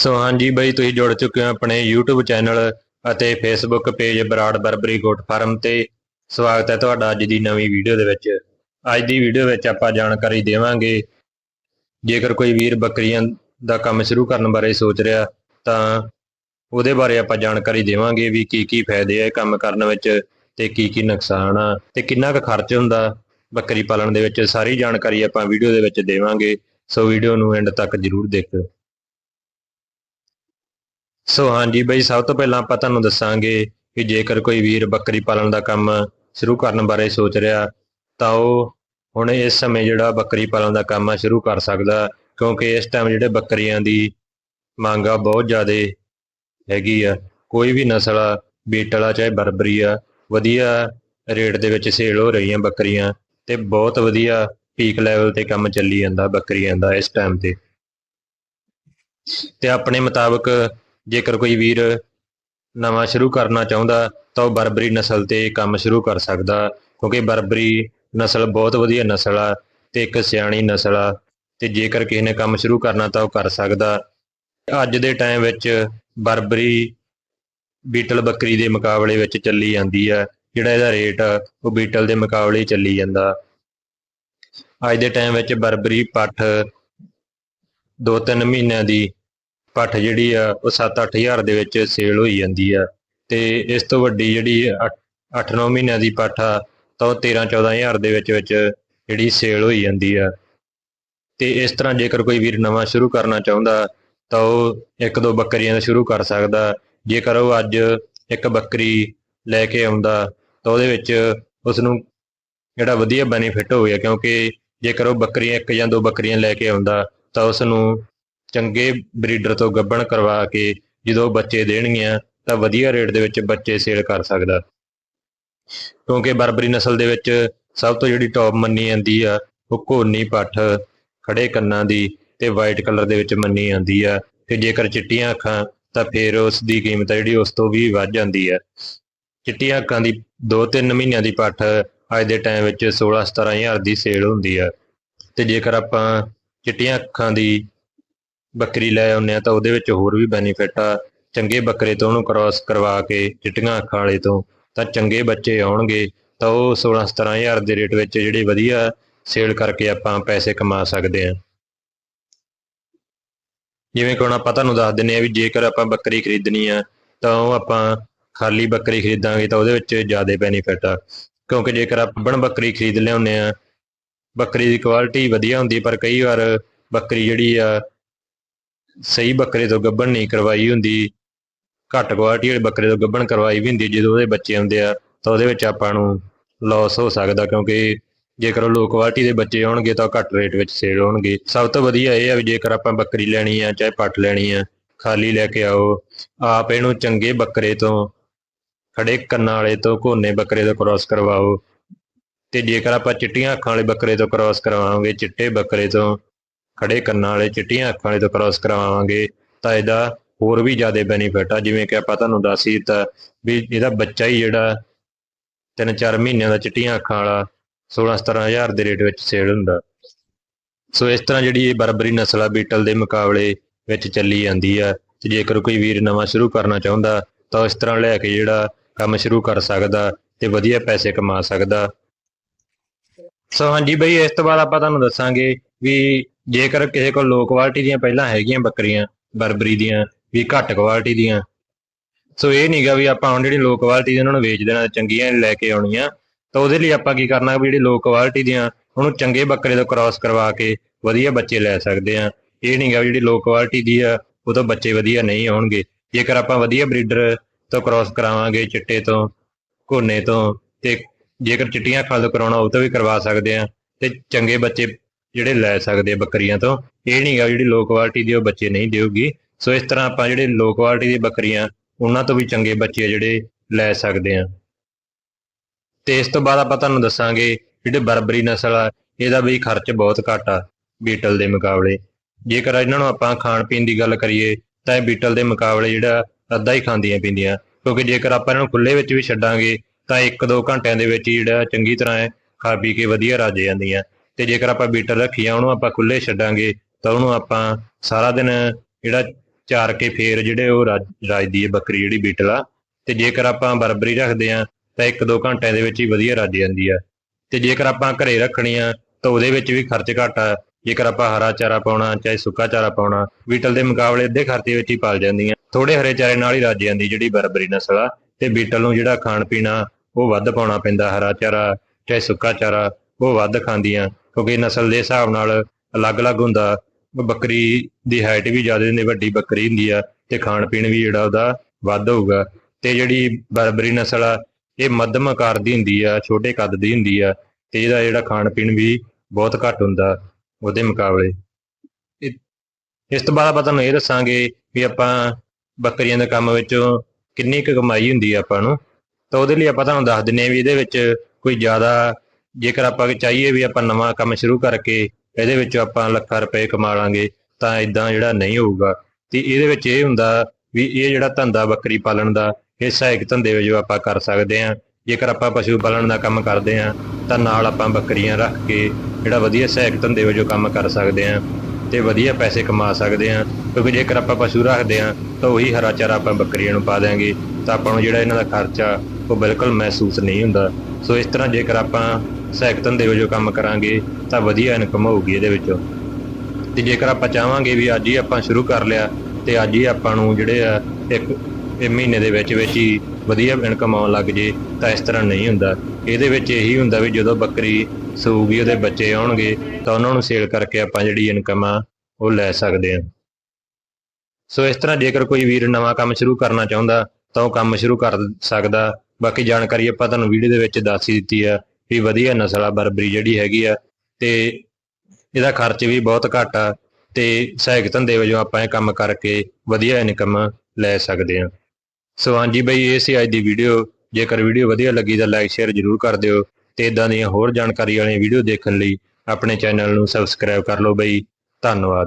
ਸੋ ਹਾਂਜੀ ਬਈ, ਤੁਸੀਂ ਜੁੜ ਚੁੱਕੇ ਹੋ ਆਪਣੇ YouTube ਚੈਨਲ ਅਤੇ Facebook page Brar Barbari goat farm ਤੇ। ਸਵਾਗਤ ਹੈ ਤੁਹਾਡਾ ਅੱਜ ਦੀ ਨਵੀਂ ਵੀਡੀਓ ਦੇ ਵਿੱਚ। ਅੱਜ ਦੀ ਵੀਡੀਓ ਵਿੱਚ ਆਪਾਂ ਜਾਣਕਾਰੀ ਦੇਵਾਂਗੇ, ਜੇਕਰ ਕੋਈ ਵੀਰ ਬੱਕਰੀਆਂ ਦਾ ਕੰਮ ਸ਼ੁਰੂ ਕਰਨ ਬਾਰੇ ਸੋਚ ਰਿਹਾ, ਤਾਂ ਉਹਦੇ ਬਾਰੇ ਆਪਾਂ ਜਾਣਕਾਰੀ ਦੇਵਾਂਗੇ ਵੀ ਕੀ ਕੀ ਫਾਇਦੇ ਆ ਇਹ ਕੰਮ ਕਰਨ ਵਿੱਚ ਤੇ ਕੀ ਕੀ ਨੁਕਸਾਨ ਆ ਤੇ ਕਿੰਨਾ ਕੁ ਖਰਚ ਹੁੰਦਾ। ਬੱਕਰੀ ਪਾਲਣ ਦੇ ਵਿੱਚ ਸਾਰੀ ਜਾਣਕਾਰੀ ਆਪਾਂ ਵੀਡੀਓ ਦੇ ਵਿੱਚ ਦੇਵਾਂਗੇ। ਸੋ ਵੀਡੀਓ ਨੂੰ ਐਂਡ ਤੱਕ ਜਰੂਰ ਦੇਖਿਓ। ਸੋ ਹਾਂਜੀ ਬਈ, ਸਭ ਤੋਂ ਪਹਿਲਾਂ ਆਪਾਂ ਤੁਹਾਨੂੰ ਦੱਸਾਂਗੇ ਕਿ ਜੇਕਰ ਕੋਈ ਵੀਰ ਬੱਕਰੀ ਪਾਲਣ ਦਾ ਕੰਮ ਸ਼ੁਰੂ ਕਰਨ ਬਾਰੇ ਸੋਚ ਰਿਹਾ, ਤਾਂ ਉਹ ਹੁਣ ਇਸ ਸਮੇਂ ਜਿਹੜਾ ਬੱਕਰੀ ਪਾਲਣ ਦਾ ਕੰਮ ਆ ਸ਼ੁਰੂ ਕਰ ਸਕਦਾ, ਕਿਉਂਕਿ ਇਸ ਟਾਈਮ ਜਿਹੜੇ ਬੱਕਰੀਆਂ ਦੀ ਮੰਗ ਆ ਬਹੁਤ ਜ਼ਿਆਦਾ ਹੈਗੀ ਆ। ਕੋਈ ਵੀ ਨਸਲ ਆ ਬੀਟਲ ਆ ਚਾਹੇ ਬਰਬਰੀ ਆ, ਵਧੀਆ ਰੇਟ ਦੇ ਵਿੱਚ ਸੇਲ ਹੋ ਰਹੀਆਂ ਬੱਕਰੀਆਂ ਤੇ ਬਹੁਤ ਵਧੀਆ ਪੀਕ ਲੈਵਲ ਤੇ ਕੰਮ ਚੱਲੀ ਜਾਂਦਾ ਬੱਕਰੀਆਂ ਦਾ ਇਸ ਟਾਈਮ ਤੇ। ਤੇ ਆਪਣੇ ਮੁਤਾਬਕ ਜੇਕਰ ਕੋਈ ਵੀਰ ਨਵਾਂ ਸ਼ੁਰੂ ਕਰਨਾ ਚਾਹੁੰਦਾ, ਤਾਂ ਉਹ ਬਰਬਰੀ ਨਸਲ ਤੇ ਕੰਮ ਸ਼ੁਰੂ ਕਰ ਸਕਦਾ, ਕਿਉਂਕਿ ਬਰਬਰੀ ਨਸਲ ਬਹੁਤ ਵਧੀਆ ਨਸਲ ਆ ਤੇ ਇੱਕ ਸਿਆਣੀ ਨਸਲ ਆ, ਤੇ ਜੇਕਰ ਕਿਸੇ ਨੇ ਕੰਮ ਸ਼ੁਰੂ ਕਰਨਾ ਤਾਂ ਉਹ ਕਰ ਸਕਦਾ। ਅੱਜ ਦੇ ਟਾਈਮ ਵਿੱਚ ਬਰਬਰੀ ਬੀਟਲ ਬੱਕਰੀ ਦੇ ਮੁਕਾਬਲੇ ਵਿੱਚ ਚੱਲੀ ਜਾਂਦੀ ਆ, ਜਿਹੜਾ ਇਹਦਾ ਰੇਟ ਆ, ਉਹ ਬੀਟਲ ਦੇ ਮੁਕਾਬਲੇ ਚੱਲੀ ਜਾਂਦਾ। ਅੱਜ ਦੇ ਟਾਈਮ ਵਿੱਚ ਬਰਬਰੀ ਪੱਠ 2-3 ਮਹੀਨਿਆਂ ਦੀ ਪੱਠ ਜਿਹੜੀ ਆ, ਉਹ 7-8 ਹਜ਼ਾਰ ਦੇ ਵਿੱਚ ਸੇਲ ਹੋਈ ਜਾਂਦੀ ਆ। ਤੇ ਇਸ ਤੋਂ ਵੱਡੀ ਜਿਹੜੀ 8-9 ਮਹੀਨਿਆਂ ਦੀ ਪੱਠ ਆ, ਤਾਂ ਉਹ 13-14 ਹਜ਼ਾਰ ਦੇ ਵਿੱਚ ਵਿੱਚ ਜਿਹੜੀ ਸੇਲ ਹੋਈ ਜਾਂਦੀ ਆ। ਤੇ ਇਸ ਤਰ੍ਹਾਂ ਜੇਕਰ ਕੋਈ ਵੀਰ ਨਵਾਂ ਸ਼ੁਰੂ ਕਰਨਾ ਚਾਹੁੰਦਾ, ਤਾਂ ਉਹ ਇੱਕ ਦੋ ਬੱਕਰੀਆਂ ਦਾ ਸ਼ੁਰੂ ਕਰ ਸਕਦਾ। ਜੇਕਰ ਉਹ ਅੱਜ ਇੱਕ ਬੱਕਰੀ ਲੈ ਕੇ ਆਉਂਦਾ, ਤਾਂ ਉਹਦੇ ਵਿੱਚ ਉਸ ਨੂੰ ਜਿਹੜਾ ਵਧੀਆ ਬੈਨੀਫਿਟ ਹੋ ਗਿਆ ਕਿਉਂਕਿ ਜੇਕਰ ਉਹ ਬੱਕਰੀਆਂ, ਇੱਕ ਜਾਂ ਦੋ ਬੱਕਰੀਆਂ ਲੈ ਕੇ ਆਉਂਦਾ, ਤਾਂ ਉਸ ਨੂੰ ਚੰਗੇ ਬਰੀਡਰ ਤੋਂ ਗੱਬਣ ਕਰਵਾ ਕੇ ਜਦੋਂ ਬੱਚੇ ਦੇਣਗੀਆਂ, ਤਾਂ ਵਧੀਆ ਰੇਟ ਦੇ ਵਿੱਚ ਬੱਚੇ ਸੇਲ ਕਰ ਸਕਦਾ। ਕਿਉਂਕਿ ਬਰਬਰੀ ਨਸਲ ਦੇ ਵਿੱਚ ਸਭ ਤੋਂ ਜਿਹੜੀ ਟੌਪ ਮੰਨੀ ਜਾਂਦੀ ਆ, ਉਹ ਘੋਨੀ ਪੱਠ ਖੜੇ ਕੰਨਾਂ ਦੀ ਤੇ ਵਾਈਟ ਕਲਰ ਦੇ ਵਿੱਚ ਮੰਨੀ ਜਾਂਦੀ ਆ। ਤੇ ਜੇਕਰ ਚਿੱਟੀਆਂ ਅੱਖਾਂ, ਤਾਂ ਫਿਰ ਉਸ ਦੀ ਕੀਮਤ ਜਿਹੜੀ ਉਸ ਤੋਂ ਵੀ ਵੱਧ ਜਾਂਦੀ ਆ। ਚਿੱਟੀਆਂ ਅੱਖਾਂ ਦੀ 2-3 ਮਹੀਨਿਆਂ ਦੀ ਪੱਠ ਅੱਜ ਦੇ ਟਾਈਮ ਵਿੱਚ 16-17 ਹਜ਼ਾਰ ਦੀ ਸੇਲ ਹੁੰਦੀ ਆ। ਤੇ ਜੇਕਰ ਆਪਾਂ ਚਿੱਟੀਆਂ ਅੱਖਾਂ ਦੀ ਬੱਕਰੀ ਲੈ ਆਉਂਦੇ ਆ ਤਾਂ ਉਹਦੇ ਵਿੱਚ ਹੋਰ ਵੀ ਬੈਨੀਫਿਟ ਆ। ਚੰਗੇ ਬੱਕਰੇ ਤੋਂ ਉਹਨੂੰ ਕ੍ਰਾਸ ਕਰਵਾ ਕੇ, ਚਿੱਟੀਆਂ ਅੱਖਾਂ ਵਾਲੇ ਤੋਂ ਤਾਂ ਚੰਗੇ ਬੱਚੇ ਆਉਣਗੇ ਤਾਂ ਉਹ 16-17 ਹਜ਼ਾਰ ਦੇ ਰੇਟ ਵਿੱਚ ਜਿਹੜੇ ਵਧੀਆ ਸੇਲ ਕਰਕੇ ਆਪਾਂ ਪੈਸੇ ਕਮਾ ਸਕਦੇ ਆ ਜਿਵੇਂ ਕਿ ਹੁਣ ਆਪਾਂ ਤੁਹਾਨੂੰ ਦੱਸ ਦਿੰਨੇ ਆ ਵੀ ਜੇਕਰ ਆਪਾਂ ਬੱਕਰੀ ਖਰੀਦਣੀ ਆ ਤਾਂ ਉਹ ਆਪਾਂ ਖਾਲੀ ਬੱਕਰੀ ਖਰੀਦਾਂਗੇ ਤਾਂ ਉਹਦੇ ਵਿੱਚ ਜ਼ਿਆਦਾ ਬੈਨੀਫਿਟ ਆ। ਕਿਉਂਕਿ ਜੇਕਰ ਆਪਾਂ ਬਣ ਬੱਕਰੀ ਖਰੀਦ ਲਿਆਉਂਦੇ ਆ ਬੱਕਰੀ ਦੀ ਕੁਆਲਿਟੀ ਵਧੀਆ ਹੁੰਦੀ ਪਰ ਕਈ ਵਾਰ ਬੱਕਰੀ ਜਿਹੜੀ ਆ ਸਹੀ ਬੱਕਰੇ ਤੋਂ ਗੱਭਣ ਨਹੀਂ ਕਰਵਾਈ ਹੁੰਦੀ, ਘੱਟ ਕੁਆਲਿਟੀ ਵਾਲੇ ਬੱਕਰੇ ਤੋਂ ਗੱਭਣ ਕਰਵਾਈ ਵੀ ਹੁੰਦੀ ਜਦੋਂ ਉਹਦੇ ਬੱਚੇ ਹੁੰਦੇ ਆ, ਤਾਂ ਉਹਦੇ ਵਿੱਚ ਆਪਾਂ ਨੂੰ ਲਾਸ ਹੋ ਸਕਦਾ, ਕਿਉਂਕਿ ਜੇਕਰ ਲੋ ਕੁਆਲਿਟੀ ਦੇ ਬੱਚੇ ਆਉਣਗੇ ਤਾਂ ਘੱਟ ਰੇਟ ਵਿੱਚ ਸੇਲ ਹੋਣਗੇ। ਸਭ ਤੋਂ ਵਧੀਆ ਇਹ ਆ ਵੀ ਜੇਕਰ ਆਪਾਂ ਬੱਕਰੀ ਲੈਣੀ ਆ, ਚਾਹੇ ਪੱਟ ਲੈਣੀ ਆ, ਖਾਲੀ ਲੈ ਕੇ ਆਓ, ਆਪ ਇਹਨੂੰ ਚੰਗੇ ਬੱਕਰੇ ਤੋਂ ਖੜੇ ਕੰਨਾਂ ਵਾਲੇ ਤੋਂ, ਘੋਨੇ ਬੱਕਰੇ ਤੋਂ ਕ੍ਰਾਸ ਕਰਵਾਓ। ਤੇ ਜੇਕਰ ਆਪਾਂ ਚਿੱਟੀਆਂ ਅੱਖਾਂ ਵਾਲੇ ਬੱਕਰੇ ਤੋਂ ਕ੍ਰਾਸ ਕਰਵਾਵਾਂਗੇ, ਚਿੱਟੇ ਬੱਕਰੇ ਤੋਂ ਖੜੇ ਕੰਨਾਂ ਵਾਲੇ, ਚਿੱਟੀਆਂ ਅੱਖਾਂ ਵਾਲੇ ਤੋਂ ਕ੍ਰਾਸ ਕਰਵਾਵਾਂਗੇ ਤਾਂ ਇਹਦਾ ਹੋਰ ਵੀ ਜ਼ਿਆਦਾ ਬੈਨੀਫਿਟ ਆ। ਜਿਵੇਂ ਕਿ ਆਪਾਂ ਤੁਹਾਨੂੰ ਦੱਸ ਹੀ ਦਿੱਤਾ ਵੀ ਇਹਦਾ ਬੱਚਾ ਹੀ ਜਿਹੜਾ 3-4 ਮਹੀਨਿਆਂ ਦਾ ਚਿੱਟੀਆਂ ਅੱਖਾਂ ਵਾਲਾ 16-17 ਹਜ਼ਾਰ ਦੇ ਰੇਟ ਵਿੱਚ ਸੇਲ ਹੁੰਦਾ। ਸੋ ਇਸ ਤਰ੍ਹਾਂ ਜਿਹੜੀ ਇਹ ਬਰਬਰੀ ਨਸਲ ਆ, ਬੀਟਲ ਦੇ ਮੁਕਾਬਲੇ ਵਿੱਚ ਚੱਲੀ ਜਾਂਦੀ ਆ। ਤੇ ਜੇਕਰ ਕੋਈ ਵੀਰ ਨਵਾਂ ਸ਼ੁਰੂ ਕਰਨਾ ਚਾਹੁੰਦਾ, ਤਾਂ ਇਸ ਤਰ੍ਹਾਂ ਲੈ ਕੇ ਜਿਹੜਾ ਕੰਮ ਸ਼ੁਰੂ ਕਰ ਸਕਦਾ ਤੇ ਵਧੀਆ ਪੈਸੇ ਕਮਾ ਸਕਦਾ। ਸੋ ਹਾਂਜੀ ਬਈ, ਇਸ ਤੋਂ ਬਾਅਦ ਆਪਾਂ ਤੁਹਾਨੂੰ ਦੱਸਾਂਗੇ ਵੀ ਜੇਕਰ ਕਿਸੇ ਕੋਲ ਲੋ ਕੁਆਲਿਟੀ ਦੀਆਂ ਪਹਿਲਾਂ ਹੈਗੀਆਂ ਬੱਕਰੀਆਂ, ਬਰਬਰੀ ਦੀਆਂ, ਵੀ ਘੱਟ ਕੁਆਲਿਟੀ ਦੀਆਂ, ਸੋ ਇਹ ਨਹੀਂਗਾ ਵੀ ਆਪਾਂ ਹੁਣ ਜਿਹੜੀ ਲੋ ਕੁਆਲਿਟੀ ਦੀ ਉਹਨਾਂ ਨੂੰ ਵੇਚ ਦੇਣਾ, ਚੰਗੀਆਂ ਲੈ ਕੇ ਆਉਣੀਆਂ, ਤਾਂ ਉਹਦੇ ਲਈ ਆਪਾਂ ਕੀ ਕਰਨਾ ਵੀ ਜਿਹੜੀ ਲੋ ਕੁਆਲਿਟੀ ਦੀਆਂ, ਉਹਨੂੰ ਚੰਗੇ ਬੱਕਰੇ ਤੋਂ ਕ੍ਰਾਸ ਕਰਵਾ ਕੇ ਵਧੀਆ ਬੱਚੇ ਲੈ ਸਕਦੇ ਆ ਇਹ ਨਹੀਂਗਾ ਵੀ ਜਿਹੜੀ ਲੋ ਕੁਆਲਿਟੀ ਦੀ ਆ, ਉਹ ਤੋਂ ਬੱਚੇ ਵਧੀਆ ਨਹੀਂ ਆਉਣਗੇ। ਜੇਕਰ ਆਪਾਂ ਵਧੀਆ ਬਰੀਡਰ ਤੋਂ ਕ੍ਰਾਸ ਕਰਾਵਾਂਗੇ ਚਿੱਟੇ ਤੋਂ, ਘੋਨੇ ਤੋਂ, ਤੇ ਜੇਕਰ ਚਿੱਟੀਆਂ ਅੱਖਾਂ ਕਰਾਉਣਾ ਉਹ ਤੋਂ ਵੀ ਕਰਵਾ ਸਕਦੇ ਆ ਤੇ ਚੰਗੇ ਬੱਚੇ ਜਿਹੜੇ ਲੈ ਸਕਦੇ ਆ ਬੱਕਰੀਆਂ ਤੋਂ, ਇਹ ਨਹੀਂਗਾ ਜਿਹੜੀ ਲੋ ਕੁਆਲਿਟੀ ਦੀ ਉਹ ਬੱਚੇ ਨਹੀਂ ਦੇਊਗੀ। ਸੋ ਇਸ ਤਰ੍ਹਾਂ ਆਪਾਂ ਜਿਹੜੇ ਲੋ ਕੁਆਲਿਟੀ ਦੀ ਬੱਕਰੀਆਂ, ਉਹਨਾਂ ਤੋਂ ਵੀ ਚੰਗੇ ਬੱਚੇ ਜਿਹੜੇ ਲੈ ਸਕਦੇ ਆ। ਤੇ ਇਸ ਤੋਂ ਬਾਅਦ ਆਪਾਂ ਤੁਹਾਨੂੰ ਦੱਸਾਂਗੇ ਜਿਹੜੇ ਬਰਬਰੀ ਨਸਲ ਆ, ਇਹਦਾ ਵੀ ਖਰਚ ਬਹੁਤ ਘੱਟ ਆ ਬੀਟਲ ਦੇ ਮੁਕਾਬਲੇ। ਜੇਕਰ ਇਹਨਾਂ ਨੂੰ ਆਪਾਂ ਖਾਣ ਪੀਣ ਦੀ ਗੱਲ ਕਰੀਏ, ਤਾਂ ਇਹ ਬੀਟਲ ਦੇ ਮੁਕਾਬਲੇ ਜਿਹੜਾ ਅੱਧਾ ਹੀ ਖਾਂਦੀਆਂ ਪੀਂਦੀਆਂ। ਕਿਉਂਕਿ ਜੇਕਰ ਆਪਾਂ ਇਹਨਾਂ ਨੂੰ ਖੁੱਲੇ ਵਿੱਚ ਵੀ ਛੱਡਾਂਗੇ, ਤਾਂ 1-2 ਘੰਟਿਆਂ ਦੇ ਵਿੱਚ ਹੀ ਜਿਹੜਾ ਚੰਗੀ ਤਰ੍ਹਾਂ ਖਾ ਪੀ ਕੇ ਵਧੀਆ ਰੱਜ ਜਾਂਦੀਆਂ। ਤੇ ਜੇਕਰ ਆਪਾਂ ਬੀਟਲ ਆ ਉਹਨੂੰ ਆਪਾਂ ਖੁੱਲੇ ਛੱਡਾਂਗੇ, ਤਾਂ ਉਹਨੂੰ ਆਪਾਂ ਸਾਰਾ ਦਿਨ ਜਿਹੜਾ ਚਾਰ ਕੇ ਫੇਰ ਜਿਹੜੇ ਉਹ ਰਾਜ- ਰਾਜਦੀ ਹੈ ਬੱਕਰੀ ਜਿਹੜੀ ਬੀਟਲ ਆ, ਤੇ ਜੇਕਰ ਆਪਾਂ ਬਰਬਰੀ ਰੱਖਦੇ ਆ, ਤਾਂ 1-2 ਘੰਟਿਆਂ ਦੇ ਵਿੱਚ ਹੀ ਵਧੀਆ ਰੱਜ ਜਾਂਦੀ ਆ। ਤੇ ਜੇਕਰ ਆਪਾਂ ਘਰੇ ਰੱਖਣੀ ਆ, ਤਾਂ ਉਹਦੇ ਵਿੱਚ ਵੀ ਖਰਚ ਘੱਟ ਆ। ਜੇਕਰ ਆਪਾਂ ਹਰਾ ਚਾਰਾ ਪਾਉਣਾ, ਚਾਹੇ ਸੁੱਕਾ ਚਾਰਾ ਪਾਉਣਾ ਬੀਟਲ ਦੇ ਮੁਕਾਬਲੇ ਅੱਧੇ ਖਰਚੇ ਵਿੱਚ ਹੀ ਪਲ ਜਾਂਦੀਆਂ ਥੋੜੇ ਹਰੇ ਚਾਰੇ ਨਾਲ ਹੀ ਰੱਜ ਜਾਂਦੀ ਜਿਹੜੀ ਬਰਬਰੀ ਨਸਲ ਆ, ਤੇ ਬੀਟਲ ਨੂੰ ਜਿਹੜਾ ਖਾਣ ਪੀਣਾ, ਉਹ ਵੱਧ ਪਾਉਣਾ ਪੈਂਦਾ, ਹਰਾ ਚਾਰਾ, ਚਾਹੇ ਸੁੱਕਾ ਚਾਰਾ, ਉਹ ਵੱਧ ਖਾਂਦੀਆਂ ਕਿਉਂਕਿ ਨਸਲ ਦੇ ਹਿਸਾਬ ਨਾਲ ਅਲੱਗ-ਅਲੱਗ ਹੁੰਦਾ। ਬੱਕਰੀ ਦੀ ਹਾਈਟ ਵੀ ਜ਼ਿਆਦਾ ਹੁੰਦੀ, ਵੱਡੀ ਬੱਕਰੀ ਹੁੰਦੀ ਆ ਤੇ ਖਾਣ ਪੀਣ ਵੀ ਜਿਹੜਾ ਉਹਦਾ ਵੱਧ ਹੋਊਗਾ। ਤੇ ਜਿਹੜੀ ਬਰਬਰੀ ਨਸਲ ਆ, ਇਹ ਮੱਧਮ ਆਕਾਰ ਦੀ ਹੁੰਦੀ ਆ, ਛੋਟੇ ਕੱਦ ਦੀ ਹੁੰਦੀ ਆ ਤੇ ਇਹਦਾ ਜਿਹੜਾ ਖਾਣ ਪੀਣ ਵੀ ਬਹੁਤ ਘੱਟ ਹੁੰਦਾ ਉਹਦੇ ਮੁਕਾਬਲੇ। ਇਸ ਤੋਂ ਬਾਅਦ ਆਪਾਂ ਤੁਹਾਨੂੰ ਇਹ ਦੱਸਾਂਗੇ ਵੀ ਆਪਾਂ ਬੱਕਰੀਆਂ ਦੇ ਕੰਮ ਵਿੱਚੋਂ ਕਿੰਨੀ ਕੁ ਕਮਾਈ ਹੁੰਦੀ ਆ ਆਪਾਂ ਨੂੰ। ਤਾਂ ਉਹਦੇ ਲਈ ਆਪਾਂ ਤੁਹਾਨੂੰ ਦੱਸ ਦਿੰਨੇ ਆ ਵੀ ਇਹਦੇ ਵਿੱਚ ਕੋਈ ਜ਼ਿਆਦਾ ਜੇਕਰ ਆਪਾਂ ਚਾਹੀਏ ਵੀ ਆਪਾਂ ਨਵਾਂ ਕੰਮ ਸ਼ੁਰੂ ਕਰਕੇ ਇਹਦੇ ਵਿੱਚ ਆਪਾਂ ਲੱਖਾਂ ਰੁਪਏ ਕਮਾ ਲਾਂਗੇ, ਤਾਂ ਇਦਾਂ ਜਿਹੜਾ ਨਹੀਂ ਹੋਊਗਾ। ਤੇ ਇਹਦੇ ਵਿੱਚ ਇਹ ਹੁੰਦਾ ਵੀ ਇਹ ਜਿਹੜਾ ਧੰਦਾ ਬੱਕਰੀ ਪਾਲਣ ਦਾ ਇਹ ਸਹਾਇਕ ਧੰਦੇ ਵਜੋਂ ਆਪਾਂ ਕਰ ਸਕਦੇ ਹਾਂ। ਜੇਕਰ ਆਪਾਂ ਪਸ਼ੂ ਪਾਲਣ ਦਾ ਕੰਮ ਕਰਦੇ ਹਾਂ, ਤਾਂ ਨਾਲ ਆਪਾਂ ਬੱਕਰੀਆਂ ਰੱਖ ਕੇ ਜਿਹੜਾ ਵਧੀਆ ਸਹਾਇਕ ਧੰਦੇ ਵਜੋਂ ਕੰਮ ਕਰ ਸਕਦੇ ਹਾਂ ਤੇ ਵਧੀਆ ਪੈਸੇ ਕਮਾ ਸਕਦੇ ਹਾਂ। ਕਿਉਂਕਿ ਜੇਕਰ ਆਪਾਂ ਪਸ਼ੂ ਰੱਖਦੇ ਹਾਂ, ਤਾਂ ਉਹੀ ਹਰਾ ਚਾਰਾ ਆਪਾਂ ਬੱਕਰੀਆਂ ਨੂੰ ਪਾ ਦਿਆਂਗੇ, ਤਾਂ ਆਪਾਂ ਨੂੰ ਜਿਹੜਾ ਇਹਨਾਂ ਦਾ ਖਰਚਾ ਉਹ ਬਿਲਕੁਲ ਮਹਿਸੂਸ ਨਹੀਂ ਹੁੰਦਾ। ਸੋ ਇਸ ਤਰ੍ਹਾਂ ਜੇਕਰ ਆਪਾਂ ਸਹਾਇਕ ਧੰਦੇ ਵਜੋਂ ਕੰਮ ਕਰਾਂਗੇ, ਤਾਂ ਵਧੀਆ ਇਨਕਮ ਹੋਊਗੀ ਇਹਦੇ ਵਿੱਚੋਂ। ਤੇ ਜੇਕਰ ਆਪਾਂ ਚਾਹਾਂਗੇ ਵੀ ਅੱਜ ਹੀ ਆਪਾਂ ਸ਼ੁਰੂ ਕਰ ਲਿਆ, ਤੇ ਅੱਜ ਹੀ ਆਪਾਂ ਨੂੰ ਜਿਹੜੇ ਆ, ਇੱਕ, ਇਹ ਮਹੀਨੇ ਦੇ ਵਿੱਚ ਵਿੱਚ ਹੀ ਵਧੀਆ ਇਨਕਮ ਆਉਣ ਲੱਗ ਜੇ, ਤਾਂ ਇਸ ਤਰ੍ਹਾਂ ਨਹੀਂ ਹੁੰਦਾ। ਇਹਦੇ ਵਿੱਚ ਇਹੀ ਹੁੰਦਾ ਵੀ ਜਦੋਂ ਬੱਕਰੀ ਸੂਗੀ ਉਹਦੇ ਬੱਚੇ ਆਉਣਗੇ, ਤਾਂ ਉਹਨਾਂ ਨੂੰ ਸੇਲ ਕਰਕੇ ਆਪਾਂ ਜਿਹੜੀ ਇਨਕਮ ਆ, ਉਹ ਲੈ ਸਕਦੇ ਹਾਂ। ਸੋ ਇਸ ਤਰ੍ਹਾਂ ਜੇਕਰ ਕੋਈ ਵੀਰ ਨਵਾਂ ਕੰਮ ਸ਼ੁਰੂ ਕਰਨਾ ਚਾਹੁੰਦਾ, ਤਾਂ ਉਹ ਕੰਮ ਸ਼ੁਰੂ ਕਰ ਸਕਦਾ। ਬਾਕੀ ਜਾਣਕਾਰੀ ਆਪਾਂ ਤੁਹਾਨੂੰ ਵੀਡੀਓ ਦੇ ਵਿੱਚ ਦੱਸ ਹੀ ਦਿੱਤੀ ਆ। ਵੀ ਵਧੀਆ ਨਸਲ ਆ, ਬਰਬਰੀ ਜਿਹੜੀ ਹੈਗੀ ਆ, ਤੇ ਇਹਦਾ ਖਰਚ ਵੀ ਬਹੁਤ ਘੱਟ ਆ, ਤੇ ਸਹਾਇਕ ਧੰਦੇ ਵਜੋਂ ਆਪਾਂ ਇਹ ਕੰਮ ਕਰਕੇ ਵਧੀਆ ਇਨਕਮ ਲੈ ਸਕਦੇ ਹਾਂ। ਸੋ ਹਾਂਜੀ ਬਈ, ਇਹ ਸੀ ਅੱਜ ਦੀ ਵੀਡੀਓ ਜੇਕਰ ਵੀਡੀਓ ਵਧੀਆ ਲੱਗੀ ਤਾਂ ਲਾਈਕ ਸ਼ੇਅਰ ਜ਼ਰੂਰ ਕਰ ਦਿਓ, ਤੇ ਇਦਾਂ ਦੀਆਂ ਹੋਰ ਜਾਣਕਾਰੀ ਵਾਲੀਆਂ ਵੀਡੀਓ ਦੇਖਣ ਲਈ ਆਪਣੇ ਚੈਨਲ ਨੂੰ ਸਬਸਕ੍ਰਾਈਬ ਕਰ ਲਓ ਬਈ। ਧੰਨਵਾਦ।